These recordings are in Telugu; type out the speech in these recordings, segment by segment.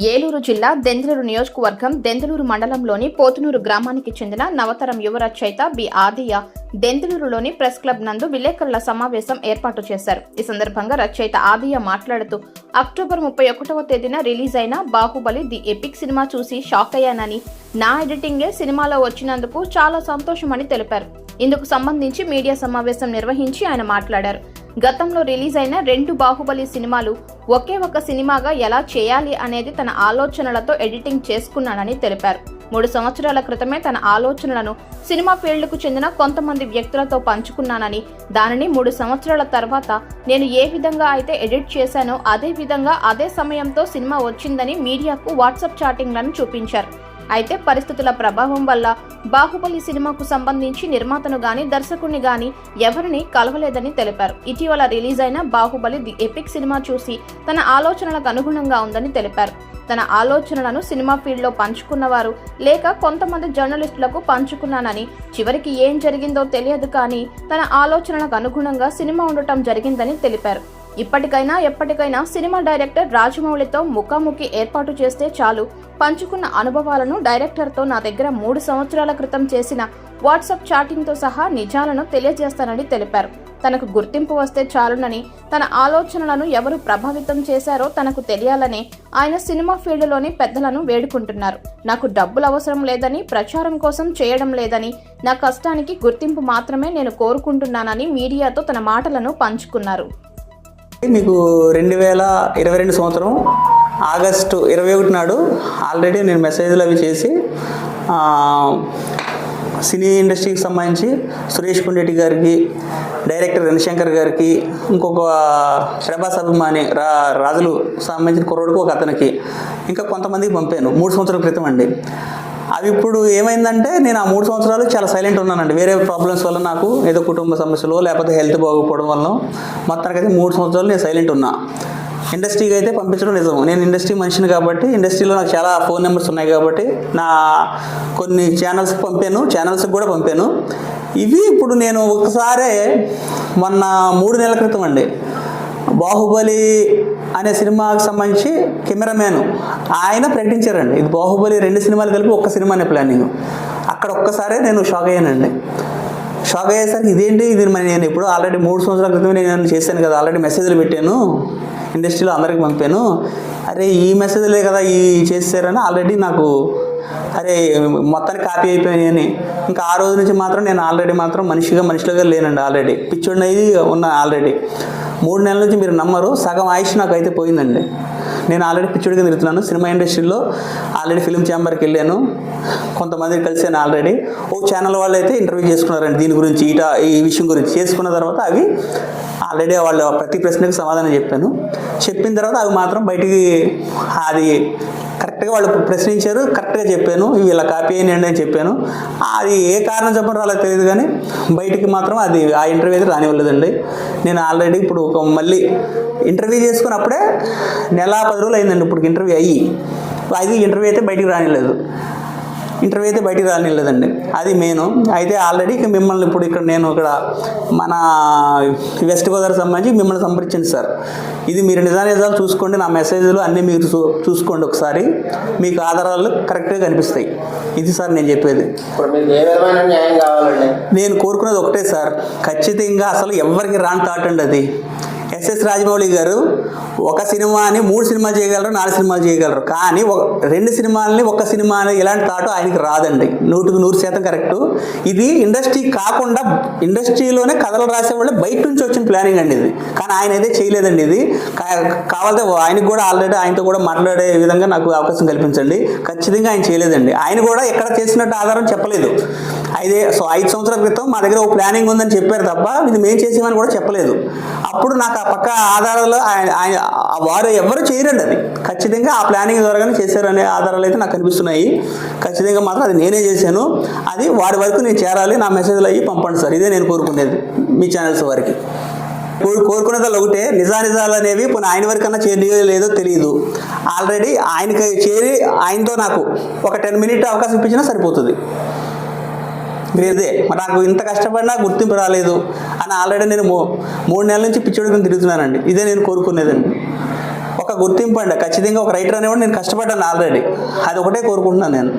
ఏలూరు జిల్లా దెందులూరు నియోజకవర్గం దెందులూరు మండలంలోని పోతునూరు గ్రామానికి చెందిన నవతరం యువ రచయిత బి ఆదియ దెందులూరులోని ప్రెస్ క్లబ్ నందు విలేకరుల సమావేశం ఏర్పాటు చేశారు. ఈ సందర్భంగా రచయిత ఆదియ మాట్లాడుతూ అక్టోబర్ ముప్పై ఒకటవ తేదీన రిలీజ్ అయిన బాహుబలి ది ఎపిక్ సినిమా చూసి షాక్ అయ్యానని నా ఎడిటింగే సినిమాలో వచ్చినందుకు చాలా సంతోషమని తెలిపారు. ఇందుకు సంబంధించి మీడియా సమావేశం నిర్వహించి ఆయన మాట్లాడారు. గతంలో రిలీజ్ అయిన రెండు బాహుబలి సినిమాలు ఒకే ఒక సినిమాగా ఎలా చేయాలి అనేది తన ఆలోచనలతో ఎడిటింగ్ చేసుకున్నానని తెలిపారు. మూడు సంవత్సరాల క్రితమే తన ఆలోచనలను సినిమా ఫీల్డ్కు చెందిన కొంతమంది వ్యక్తులతో పంచుకున్నానని దానిని మూడు సంవత్సరాల తర్వాత నేను ఏ విధంగా అయితే ఎడిట్ చేశానో అదే విధంగా అదే సమయంతో సినిమా వచ్చిందని మీడియాకు వాట్సాప్ చాటింగ్లను చూపించారు. అయితే పరిస్థితుల ప్రభావం వల్ల బాహుబలి సినిమాకు సంబంధించి నిర్మాతను గాని దర్శకుడిని గాని ఎవరిని కలవలేదని తెలిపారు. ఇటీవల రిలీజ్ అయిన బాహుబలి ది ఎపిక్ సినిమా చూసి తన ఆలోచనలకు అనుగుణంగా ఉందని తెలిపారు. తన ఆలోచనలను సినిమా ఫీల్డ్లో పంచుకున్నవారు లేక కొంతమంది జర్నలిస్టులకు పంచుకున్నానని చివరికి ఏం జరిగిందో తెలియదు కానీ తన ఆలోచనలకు అనుగుణంగా సినిమా ఉండటం జరిగిందని తెలిపారు. ఇప్పటికైనా ఎప్పటికైనా సినిమా డైరెక్టర్ రాజమౌళితో ముఖాముఖి ఏర్పాటు చేస్తే చాలు. పంచుకున్న అనుభవాలను డైరెక్టర్తో నా దగ్గర మూడు సంవత్సరాల క్రితం చేసిన వాట్సాప్ చాటింగ్తో సహా నిజాలను తెలియజేస్తానని తెలిపారు. తనకు గుర్తింపు వస్తే చాలునని తన ఆలోచనలను ఎవరు ప్రభావితం చేశారో తనకు తెలియాలని ఆయన సినిమా ఫీల్డ్లోని పెద్దలను వేడుకుంటున్నారు. నాకు డబ్బులు అవసరం లేదని ప్రచారం కోసం చేయడం లేదని నా కష్టానికి గుర్తింపు మాత్రమే నేను కోరుకుంటున్నానని మీడియాతో తన మాటలను పంచుకున్నారు. మీకు రెండు వేల ఇరవై రెండు సంవత్సరం ఆగస్టు ఇరవై ఒకటి నాడు ఆల్రెడీ నేను మెసేజ్లు అవి చేసి సినీ ఇండస్ట్రీకి సంబంధించి సురేష్ కుండెట్టి గారికి డైరెక్టర్ రవిశంకర్ గారికి ఇంకొక ప్రభాస్ అభిమాని రా రాజులు సంబంధించిన కుర్రోడికి ఒక అతనికి ఇంకా కొంతమందికి పంపాను. మూడు సంవత్సరాల క్రితం అండి. అవి ఇప్పుడు ఏమైందంటే నేను ఆ మూడు సంవత్సరాలు చాలా సైలెంట్ ఉన్నానండి. వేరే ప్రాబ్లమ్స్ వల్ల నాకు ఏదో కుటుంబ సమస్యలు లేకపోతే హెల్త్ బాగోకపోవడం వల్ల మొత్తానికైతే మూడు సంవత్సరాలు నేను సైలెంట్ ఉన్నా. ఇండస్ట్రీకి అయితే పంపించడం నిజం. నేను ఇండస్ట్రీ మనిషిని కాబట్టి ఇండస్ట్రీలో నాకు చాలా ఫోన్ నెంబర్స్ ఉన్నాయి కాబట్టి నా కొన్ని ఛానల్స్కి పంపాను. ఛానల్స్కి కూడా పంపాను. ఇవి ఇప్పుడు నేను ఒకసారే మొన్న మూడు నెలల క్రితం అండి. బాహుబలి అనే సినిమాకి సంబంధించి కెమెరామ్యాన్. ఆయన ప్రకటించారండి ఇది బాహుబలి రెండు సినిమాలు కలిపి ఒక్క సినిమానే ప్లానింగ్. అక్కడ ఒక్కసారే నేను షాక్ అయ్యానండి. షాక్ అయ్యేసరికి ఇదేంటి? ఇది మరి నేను ఇప్పుడు ఆల్రెడీ మూడు సంవత్సరాల క్రితం నేను చేశాను కదా ఆల్రెడీ మెసేజ్లు పెట్టాను ఇండస్ట్రీలో అందరికి పంపాను. అరే ఈ మెసేజ్లే కదా ఈ చేశారని ఆల్రెడీ నాకు అరే మొత్తాన్ని కాపీ అయిపోయాయని. ఇంకా ఆ రోజు నుంచి మాత్రం నేను ఆల్రెడీ మాత్రం మనిషిగా మనిషిలోగా లేనండి ఆల్రెడీ పిచ్చోడినది ఉన్నా ఆల్రెడీ మూడు నెలల నుంచి మీరు నమ్మరు సగం ఆయుష్ నాకు అయితే పోయిందండి. నేను ఆల్రెడీ పిచ్చోడిగా తిరుగుతున్నాను. సినిమా ఇండస్ట్రీలో ఆల్రెడీ ఫిలిం ఛాంబర్కి వెళ్ళాను. కొంతమంది కలిసాను ఆల్రెడీ ఓ ఛానల్ వాళ్ళు అయితే ఇంటర్వ్యూ చేసుకున్నారండి దీని గురించి ఈట ఈ విషయం గురించి. చేసుకున్న తర్వాత అవి ఆల్రెడీ వాళ్ళు ప్రతి ప్రశ్నకు సమాధానం చెప్పాను. చెప్పిన తర్వాత అవి మాత్రం బయటికి అది కరెక్ట్గా వాళ్ళు ప్రశ్నించారు. కరెక్ట్గా చెప్పాను. ఇవి ఇలా కాపీ అయినండి అని చెప్పాను. అది ఏ కారణం చెప్పడం రాలేదు తెలియదు కానీ బయటికి మాత్రం అది ఆ ఇంటర్వ్యూ అయితే రానివ్వలేదండి. నేను ఆల్రెడీ ఇప్పుడు ఒక మళ్ళీ ఇంటర్వ్యూ చేసుకున్నప్పుడే నెల పది రోజులు అయిందండి ఇప్పుడు ఇంటర్వ్యూ అయ్యి. అది ఇంటర్వ్యూ అయితే బయటికి రానిలేదు. ఇంటర్వ్యూ అయితే బయటికి రానిలేదండి. అది మెయిన్. అయితే ఆల్రెడీ ఇక మిమ్మల్ని ఇప్పుడు ఇక్కడ నేను ఇక్కడ మన వెస్ట్ గోదావరి సంబంధించి మిమ్మల్ని సంప్రదించండి సార్. ఇది మీరు నిజానిజాలు చూసుకోండి. నా మెసేజ్లు అన్నీ మీరు చూ- చూసుకోండి ఒకసారి. మీకు ఆధారాలు కరెక్ట్గా కనిపిస్తాయి. ఇది సార్ నేను చెప్పేది. నేను కోరుకునేది ఒకటే సార్. ఖచ్చితంగా అసలు ఎవరికి రాని థాట్ అండి అది. ఎస్ఎస్ రాజమౌళి గారు ఒక సినిమాని మూడు సినిమాలు చేయగలరు నాలుగు సినిమాలు చేయగలరు. కానీ ఒక రెండు సినిమాలని ఒక సినిమాని ఇలాంటి థాట్ ఆయనకి రాదండి. నూటికి నూరు శాతం కరెక్ట్. ఇది ఇండస్ట్రీ కాకుండా ఇండస్ట్రీలోనే కథలు రాసేవాళ్ళు బయట నుంచి వచ్చిన ప్లానింగ్ అండి ఇది. కానీ ఆయన అయితే చేయలేదండి ఇది. కా- కావాలంటే ఆయనకు కూడా ఆల్రెడీ ఆయనతో కూడా మాట్లాడే విధంగా నాకు అవకాశం కల్పించండి. ఖచ్చితంగా ఆయన చేయలేదండి. ఆయన కూడా ఎక్కడ చేసినట్టు ఆధారం చెప్పలేదు. ఐదే సో ఐదు సంవత్సరాల క్రితం మా దగ్గర ఒక ప్లానింగ్ ఉందని చెప్పారు తప్ప ఇది మేము చేసేమని కూడా చెప్పలేదు. అప్పుడు నాకు పక్క ఆధారాలు ఆయన ఆయన వారు ఎవరు చేయరండి అది. ఖచ్చితంగా ఆ ప్లానింగ్ ద్వారానే చేశారు అనే ఆధారాలు అయితే నాకు కనిపిస్తున్నాయి. ఖచ్చితంగా మాత్రం అది నేనే చేశాను. అది వారి వరకు నేను చేరాలి నా మెసేజ్లు అయ్యి పంపండి సార్. ఇదే నేను కోరుకునేది మీ ఛానల్స్ వారికి. కోరు కోరుకునేది ఒకటే నిజానిజాలు అనేవి పోనీ ఆయన వరకన్నా చేరియో లేదో తెలియదు ఆల్రెడీ ఆయనకి చేరి ఆయనతో నాకు ఒక టెన్ మినిట్ అవకాశం ఇప్పించినా సరిపోతుంది. ఇదే మరి నాకు ఇంత కష్టపడినా గుర్తింపు రాలేదు అని ఆల్రెడీ నేను మూ- మూడు నెలల నుంచి పిచ్చోడుకుని తిరుగుతున్నానండి. ఇదే నేను కోరుకునేదండి. ఒక గుర్తింపు అండి. ఖచ్చితంగా ఒక రైటర్ అనేవాడు నేను కష్టపడ్డాను ఆల్రెడీ. అది ఒకటే కోరుకుంటున్నాను నేను.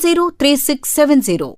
9703670.